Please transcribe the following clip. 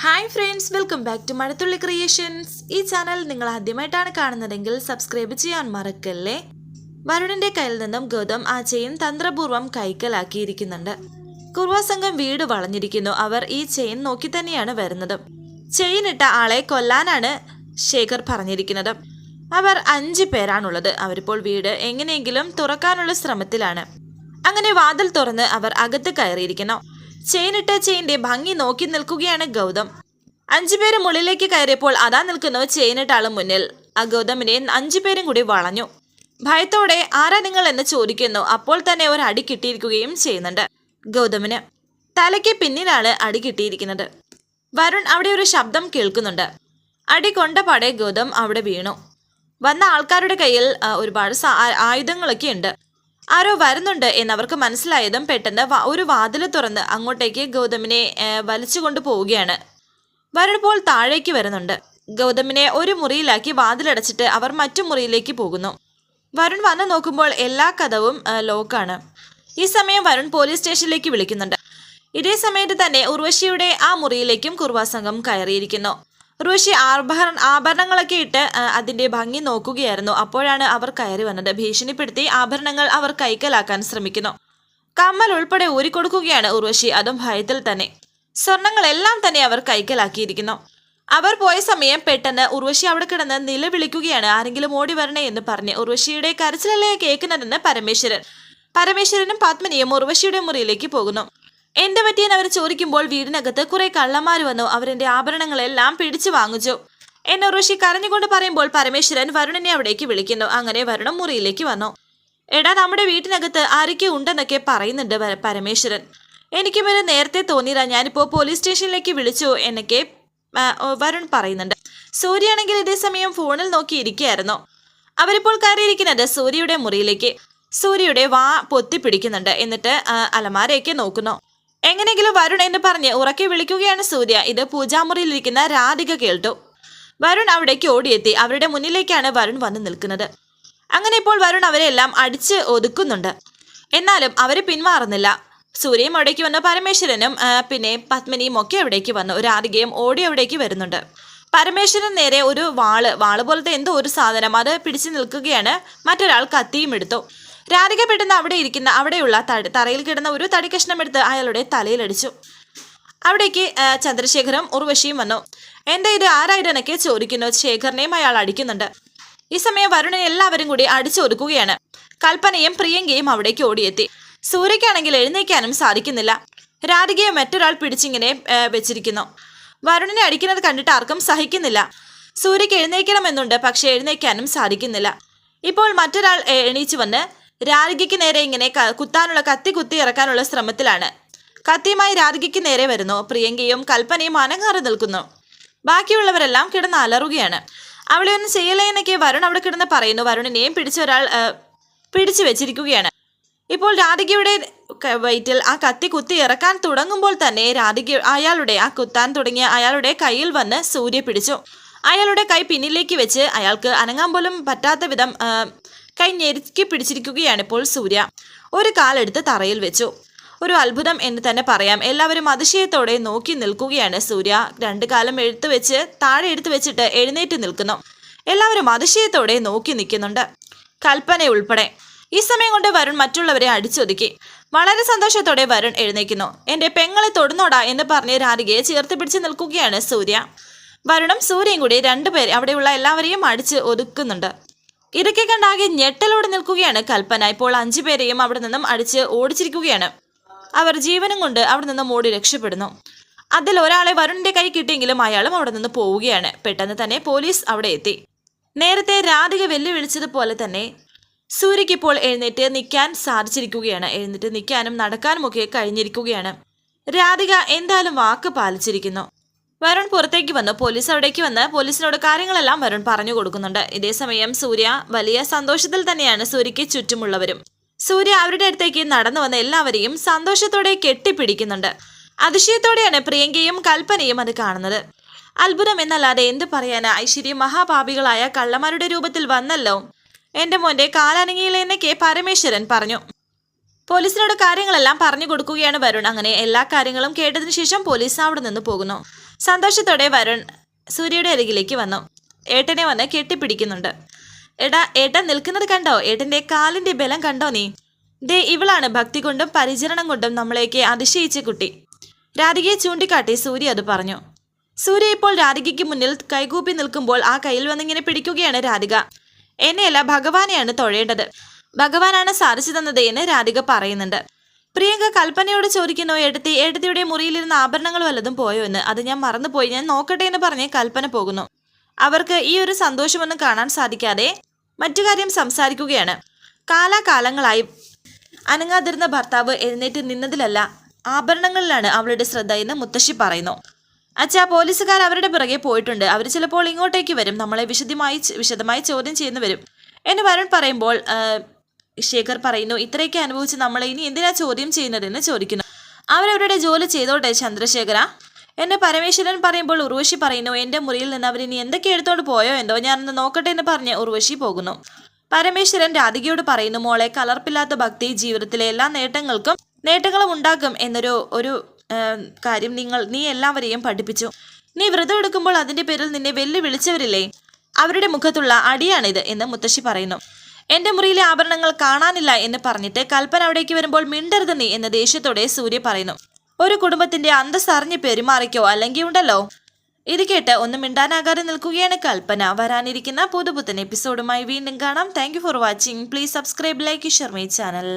Hi friends welcome back to Mazhathulli creations ഈ channel നിങ്ങൾ ആദ്യമായിട്ടാണ് കാണുന്നതെങ്കിൽ സബ്സ്ക്രൈബ് ചെയ്യാൻ മറക്കല്ലേ? വരുണിന്റെ കയ്യിൽ നിന്നും ഗൗതം ആ ചെയിൻ തന്ത്രപൂർവം കൈക്കലാക്കിയിരിക്കുന്നുണ്ട്. കുർവ സംഘം വീട് വളഞ്ഞിരിക്കുന്നു. അവർ ഈ ചെയിൻ നോക്കി തന്നെയാണ് വരുന്നത്. ചെയിൻ ഇട്ട ആളെ കൊല്ലാനാണ് ശേഖർ പറഞ്ഞിരിക്കുന്നത്. അവർ അഞ്ച് പേരാണുള്ളത്. അവരിപ്പോൾ വീട് എങ്ങനെയെങ്കിലും തുറക്കാനുള്ള ശ്രമത്തിലാണ്. അങ്ങനെ വാതിൽ തുറന്ന് അവർ അകത്ത് കയറിയിരിക്കുന്നു. ചെയിനിട്ട ചെയിന്റെ ഭംഗി നോക്കി നിൽക്കുകയാണ് ഗൗതം. അഞ്ചുപേരും ഉള്ളിലേക്ക് കയറിയപ്പോൾ അതാ നിൽക്കുന്നു ചെയിനിട്ട ആളും മുന്നിൽ. ആ ഗൗതമിനെ അഞ്ചുപേരും കൂടി വളഞ്ഞു. ഭയത്തോടെ ആരാ നിങ്ങൾ? എന്ന് ചോദിക്കുന്നു. അപ്പോൾ തന്നെ ഒരു അടി കിട്ടിയിരിക്കുകയും ചെയ്യുന്നുണ്ട് ഗൗതമിന്. തലയ്ക്ക് പിന്നിലാണ് അടി കിട്ടിയിരിക്കുന്നത്. വരുൺ അവിടെ ഒരു ശബ്ദം കേൾക്കുന്നുണ്ട്. അടി കൊണ്ടപാടെ ഗൗതം അവിടെ വീണു. വന്ന ആൾക്കാരുടെ കയ്യിൽ ഒരുപാട് ആയുധങ്ങളൊക്കെ ഉണ്ട്. ആരോ വരുന്നുണ്ട് എന്നവർക്ക് മനസ്സിലായതും പെട്ടെന്ന് ഒരു വാതിൽ തുറന്ന് അങ്ങോട്ടേക്ക് ഗൗതമിനെ വലിച്ചുകൊണ്ട് പോവുകയാണ്. വരുമ്പോൾ താഴേക്ക് വരുന്നുണ്ട്. ഗൗതമിനെ ഒരു മുറിയിലാക്കി വാതിലടച്ചിട്ട് അവർ മറ്റു മുറിയിലേക്ക് പോകുന്നു. വരുൺ വന്നു നോക്കുമ്പോൾ എല്ലാ കഥവും ലോക്കാണ്. ഈ സമയം വരുൺ പോലീസ് സ്റ്റേഷനിലേക്ക് വിളിക്കുന്നുണ്ട്. ഇതേ സമയത്ത് തന്നെ ഉർവശിയുടെ ആ മുറിയിലേക്കും കുർവാസംഘം കയറിയിരിക്കുന്നു. ഉർവശി ആഭരണ ആഭരണങ്ങളൊക്കെ ഇട്ട് അതിന്റെ ഭംഗി നോക്കുകയായിരുന്നു. അപ്പോഴാണ് അവർ കയറി വന്നത്. ഭീഷണിപ്പെടുത്തി ആഭരണങ്ങൾ അവർ കൈക്കലാക്കാൻ ശ്രമിക്കുന്നു. കമ്മൽ ഉൾപ്പെടെ ഊരിക്കൊടുക്കുകയാണ് ഉർവശി. അതും ഭയത്തിൽ തന്നെ. സ്വർണങ്ങളെല്ലാം തന്നെ അവർ കൈക്കലാക്കിയിരിക്കുന്നു. അവർ പോയ സമയം പെട്ടെന്ന് ഉർവശി അവിടെ കിടന്ന് നിലവിളിക്കുകയാണ്. ആരെങ്കിലും ഓടി വരണേ എന്ന് പറഞ്ഞ് ഉർവശിയുടെ കരച്ചിലല്ലേ കേൾക്കുന്നതെന്ന് പരമേശ്വരൻ പരമേശ്വരനും പത്മിനിയും ഉർവശിയുടെ മുറിയിലേക്ക് പോകുന്നു. എന്ത് പറ്റിയെന്ന് അവർ ചോദിക്കുമ്പോൾ വീടിനകത്ത് കുറെ കള്ളന്മാർ വന്നു. അവരെന്റെ ആഭരണങ്ങളെല്ലാം പിടിച്ചു വാങ്ങിച്ചു. എന്നെ ഋഷി കരഞ്ഞുകൊണ്ട് പറയുമ്പോൾ പരമേശ്വരൻ വരുണനെ അവിടേക്ക് വിളിക്കുന്നു. അങ്ങനെ വരുണം മുറിയിലേക്ക് വന്നു. എടാ നമ്മുടെ വീട്ടിനകത്ത് ആരൊക്കെ ഉണ്ടെന്നൊക്കെ പറയുന്നുണ്ട് വര- പരമേശ്വരൻ. എനിക്കും ഒരു നേരത്തെ തോന്നിയതാ ഞാനിപ്പോ പോലീസ് സ്റ്റേഷനിലേക്ക് വിളിച്ചു എന്നൊക്കെ വരുൺ പറയുന്നുണ്ട്. സൂര്യയാണെങ്കിൽ ഇതേ സമയം ഫോണിൽ നോക്കി ഇരിക്കുകയായിരുന്നു അവരിപ്പോൾ കയറിയിരിക്കുന്നത് സൂര്യയുടെ മുറിയിലേക്ക്. സൂര്യയുടെ വാ പൊത്തി പിടിക്കുന്നുണ്ട് എന്നിട്ട് അലമാരയൊക്കെ നോക്കുന്നു. എങ്ങനെയെങ്കിലും വരുൺ എന്ന് പറഞ്ഞ് ഉറക്കെ വിളിക്കുകയാണ് സൂര്യ. ഇത് പൂജാമുറിയിലിരിക്കുന്ന രാധിക കേൾട്ടു. വരുൺ അവിടേക്ക് ഓടിയെത്തി. അവരുടെ മുന്നിലേക്കാണ് വരുൺ വന്നു നിൽക്കുന്നത്. അങ്ങനെ ഇപ്പോൾ വരുൺ അവരെല്ലാം അടിച്ച് ഒതുക്കുന്നുണ്ട്. എന്നാലും അവരെ പിന്മാറുന്നില്ല സൂര്യയും അവിടേക്ക് വന്നു. പരമേശ്വരനും പിന്നെ പത്മിനിയും ഒക്കെ അവിടേക്ക് വന്നു. രാധികയും ഓടി അവിടേക്ക് വരുന്നുണ്ട്. പരമേശ്വരൻ നേരെ ഒരു വാൾ. വാൾ പോലത്തെ എന്തോ ഒരു സാധനം. അത് പിടിച്ചു നിൽക്കുകയാണ്. മറ്റൊരാൾ കത്തിയും എടുത്തു. രാധിക പെട്ടെന്ന് അവിടെ ഇരിക്കുന്ന അവിടെയുള്ള തറയിൽ കിടന്ന ഒരു തടി കഷ്ണം എടുത്ത് അയാളുടെ തലയിലടിച്ചു. അവിടേക്ക് ചന്ദ്രശേഖരം ഉർവശിയും വന്നു. എന്താ ഇത്? ആരായിരനൊക്കെ ചോദിക്കുന്നു. ശേഖറിനെയും അയാൾ അടിക്കുന്നുണ്ട്. ഈ സമയം വരുണനെ എല്ലാവരും കൂടി അടിച്ചൊതുക്കുകയാണ് കൽപ്പനയും പ്രിയങ്കയും അവിടേക്ക് ഓടിയെത്തി. സൂര്യക്കാണെങ്കിൽ എഴുന്നേക്കാനും സാധിക്കുന്നില്ല. രാധികയെ മറ്റൊരാൾ പിടിച്ചിങ്ങനെ വെച്ചിരിക്കുന്നു. വരുണനെ അടിക്കുന്നത് കണ്ടിട്ട് ആർക്കും സഹിക്കുന്നില്ല. സൂര്യക്ക് എഴുന്നേക്കണമെന്നുണ്ട് പക്ഷെ എഴുന്നേക്കാനും സാധിക്കുന്നില്ല. ഇപ്പോൾ മറ്റൊരാൾ എണീച്ചു വന്ന് രാധികയ്ക്ക് നേരെ ഇങ്ങനെ കുത്താനുള്ള കത്തി കുത്തി ഇറക്കാനുള്ള ശ്രമത്തിലാണ്. കത്തിയുമായി രാധികയ്ക്ക് നേരെ വരുന്നു. പ്രിയങ്കയും കൽപ്പനയും അനങ്ങാറ് നിൽക്കുന്നു. ബാക്കിയുള്ളവരെല്ലാം കിടന്ന് അലറുകയാണ്. അവളെ ഒന്നും ചെയ്യലേ എന്നൊക്കെ വരുൺ അവിടെ കിടന്ന് പറയുന്നു. വരുണിനെയും പിടിച്ച ഒരാൾ പിടിച്ചു വെച്ചിരിക്കുകയാണ്. ഇപ്പോൾ രാധികയുടെ വയറ്റിൽ ആ കത്തി കുത്തി ഇറക്കാൻ തുടങ്ങുമ്പോൾ തന്നെ രാധിക അയാളുടെ ആ കുത്താൻ തുടങ്ങിയ അയാളുടെ കയ്യിൽ വന്ന് സൂര്യ പിടിച്ചു. അയാളുടെ കൈ പിന്നിലേക്ക് വെച്ച് അയാൾക്ക് അനങ്ങാൻ പോലും പറ്റാത്ത വിധം കൈ ഞെരുക്കി പിടിച്ചിരിക്കുകയാണ് ഇപ്പോൾ സൂര്യ. ഒരു കാലെടുത്ത് തറയിൽ വെച്ചു. ഒരു അത്ഭുതം എന്ന് തന്നെ പറയാം. എല്ലാവരും അതിശയത്തോടെ നോക്കി നിൽക്കുകയാണ് സൂര്യ. രണ്ട് കാലം എടുത്തു വെച്ച് താഴെ എടുത്തു വെച്ചിട്ട് എഴുന്നേറ്റ് നിൽക്കുന്നു. എല്ലാവരും അതിശയത്തോടെ നോക്കി നിൽക്കുന്നുണ്ട്. കൽപ്പന ഉൾപ്പെടെ. ഈ സമയം കൊണ്ട് വരുൺ മറ്റുള്ളവരെ അടിച്ചൊതുക്കി. വളരെ സന്തോഷത്തോടെ വരുൺ എഴുന്നേക്കുന്നു. എന്റെ പെങ്ങളെ തൊടുന്നോടാ എന്ന് പറഞ്ഞ് രാധികയെ ചേർത്ത് പിടിച്ച് നിൽക്കുകയാണ് സൂര്യ. വരുണും സൂര്യയും കൂടി രണ്ടുപേർ അവിടെയുള്ള എല്ലാവരെയും അടിച്ച് ഒതുക്കുന്നുണ്ട്. ഇതൊക്കെ കണ്ടാകെ ഞെട്ടലോടെ നിൽക്കുകയാണ് കൽപ്പന. ഇപ്പോൾ അഞ്ചു പേരെയും അവിടെ നിന്നും അടിച്ച് ഓടിച്ചിരിക്കുകയാണ്. അവർ ജീവനും കൊണ്ട് അവിടെ നിന്നും ഓടി രക്ഷപ്പെടുന്നു. അതിൽ ഒരാളെ വരുണിന്റെ കൈ കിട്ടിയെങ്കിലും അയാളും അവിടെ നിന്ന് പോവുകയാണ്. പെട്ടെന്ന് തന്നെ പോലീസ് അവിടെ എത്തി. നേരത്തെ രാധിക വെല്ലുവിളിച്ചതുപോലെ തന്നെ സൂര്യയ്ക്ക് ഇപ്പോൾ എഴുന്നേറ്റ് നിൽക്കാൻ സാധിച്ചിരിക്കുകയാണ്. എഴുന്നേറ്റ് നിൽക്കാനും നടക്കാനുമൊക്കെ കഴിഞ്ഞിരിക്കുകയാണ്. രാധിക എന്തായാലും വാക്ക് പാലിച്ചിരിക്കുന്നു. വരുൺ പുറത്തേക്ക് വന്നു പോലീസ് അവിടേക്ക് വന്ന് പോലീസിനോട് കാര്യങ്ങളെല്ലാം വരുൺ പറഞ്ഞു കൊടുക്കുന്നുണ്ട്. ഇതേസമയം സൂര്യ വലിയ സന്തോഷത്തിൽ തന്നെയാണ് സൂര്യയ്ക്ക് ചുറ്റുമുള്ളവരും. സൂര്യ അവരുടെ അടുത്തേക്ക് നടന്നു വന്ന എല്ലാവരെയും സന്തോഷത്തോടെ കെട്ടിപ്പിടിക്കുന്നുണ്ട്. അതിശയത്തോടെയാണ് പ്രിയങ്കയും കൽപ്പനയും അത് കാണുന്നത്. അത്ഭുതം എന്നല്ലാതെ എന്ത് പറയാന്? ഐശ്വര്യ മഹാപാപികളായ കള്ളന്മാരുടെ രൂപത്തിൽ വന്നല്ലോ. എന്റെ മോന്റെ കാലനങ്ങിയിലെന്നൊക്കെ പരമേശ്വരൻ പറഞ്ഞു. പോലീസിനോട് കാര്യങ്ങളെല്ലാം പറഞ്ഞു കൊടുക്കുകയാണ് വരുൺ. അങ്ങനെ എല്ലാ കാര്യങ്ങളും കേട്ടതിനു ശേഷം പോലീസ് അവിടെ നിന്ന് പോകുന്നു. സന്തോഷത്തോടെ വരുൺ സൂര്യയുടെ അരികിലേക്ക് വന്നു. ഏട്ടനെ വന്ന് കെട്ടിപ്പിടിക്കുന്നുണ്ട്. എടാ ഏട്ടൻ നിൽക്കുന്നത് കണ്ടോ? ഏട്ടന്റെ കാലിന്റെ ബലം കണ്ടോ നീ? ദേ ഇവളാണ് ഭക്തി കൊണ്ടും പരിചരണം കൊണ്ടും നമ്മളേക്ക് അതിശയിച്ച കുട്ടി. രാധികയെ ചൂണ്ടിക്കാട്ടി സൂര്യ അത് പറഞ്ഞു. സൂര്യ ഇപ്പോൾ രാധികയ്ക്ക് മുന്നിൽ കൈകൂപ്പി നിൽക്കുമ്പോൾ ആ കയ്യിൽ വന്നിങ്ങനെ പിടിക്കുകയാണ് രാധിക. എന്നെയല്ല ഭഗവാനെയാണ് തൊഴേണ്ടത്. ഭഗവാനാണ് സാധിച്ചു തന്നത് എന്ന് രാധിക പറയുന്നുണ്ട്. പ്രിയങ്ക കൽപ്പനയോട് ചോദിക്കുന്നു എടുത്തി എടുത്തിയുടെ മുറിയിലിരുന്ന ആഭരണങ്ങൾ വല്ലതും പോയോ എന്ന്? അത് ഞാൻ മറന്നുപോയി. ഞാൻ നോക്കട്ടെ എന്ന് പറഞ്ഞ് കൽപ്പന പോകുന്നു. അവർക്ക് ഈ ഒരു സന്തോഷമൊന്നും കാണാൻ സാധിക്കാതെ മറ്റു കാര്യം സംസാരിക്കുകയാണ്. കാലാകാലങ്ങളായി അനങ്ങാതിരുന്ന ഭർത്താവ് എഴുന്നേറ്റ് നിന്നതിലല്ല ആഭരണങ്ങളിലാണ് അവളുടെ ശ്രദ്ധ എന്ന് മുത്തശ്ശി പറയുന്നു. അച്ഛാ പോലീസുകാർ അവരുടെ പിറകെ പോയിട്ടുണ്ട്. അവർ ചിലപ്പോൾ ഇങ്ങോട്ടേക്ക് വരും. നമ്മളെ വിശദമായി വിശദമായി ചോദ്യം ചെയ്യുന്നു വരും എന്ന് വരുൺ പറയുമ്പോൾ ശേഖർ പറയുന്നു ഇത്രയൊക്കെ അനുഭവിച്ച് നമ്മളെ ഇനി എന്തിനാ ചോദ്യം ചെയ്യുന്നതെന്ന് ചോദിക്കുന്നു. അവരവരുടെ ജോലി ചെയ്തോട്ടെ ചന്ദ്രശേഖര. എന്നെ പരമേശ്വരൻ പറയുമ്പോൾ ഉർവശി പറയുന്നു എന്റെ മുറിയിൽ നിന്ന് അവരിനി എന്തൊക്കെ എടുത്തോണ്ട് പോയോ എന്തോ ഞാനൊന്ന് നോക്കട്ടെ എന്ന് പറഞ്ഞ് ഉർവശി പോകുന്നു. പരമേശ്വരൻ രാധികയോട് പറയുന്നു മോളെ കലർപ്പില്ലാത്ത ഭക്തി ജീവിതത്തിലെ എല്ലാ നേട്ടങ്ങൾക്കും നേട്ടങ്ങളും ഉണ്ടാക്കും എന്നൊരു ഒരു കാര്യം നിങ്ങൾ നീ എല്ലാവരെയും പഠിപ്പിച്ചു. നീ വ്രതം എടുക്കുമ്പോൾ അതിന്റെ പേരിൽ നിന്നെ വെല്ലു വിളിച്ചവരില്ലേ അവരുടെ മുഖത്തുള്ള അടിയാണിത് എന്ന് മുത്തശ്ശി പറയുന്നു. എന്റെ മുറിയിലെ ആഭരണങ്ങൾ കാണാനില്ല എന്ന് പറഞ്ഞിട്ട് കൽപ്പന അവിടേക്ക് വരുമ്പോൾ മിണ്ടരുത് നീ എന്ന് ദേഷ്യത്തോടെ സൂര്യ പറയുന്നു. ഒരു കുടുംബത്തിന്റെ അന്തസ് അറിഞ്ഞ് പെരുമാറിക്കോ? അല്ലെങ്കിൽ ഉണ്ടല്ലോ? ഇത് കേട്ട് ഒന്ന് മിണ്ടാനാകാതെ നിൽക്കുകയാണ് കൽപ്പന. വരാനിരിക്കുന്ന പുതുപുത്തൻ എപ്പിസോഡുമായി വീണ്ടും കാണാം. Thank for watching please subscribe like Sharmi channel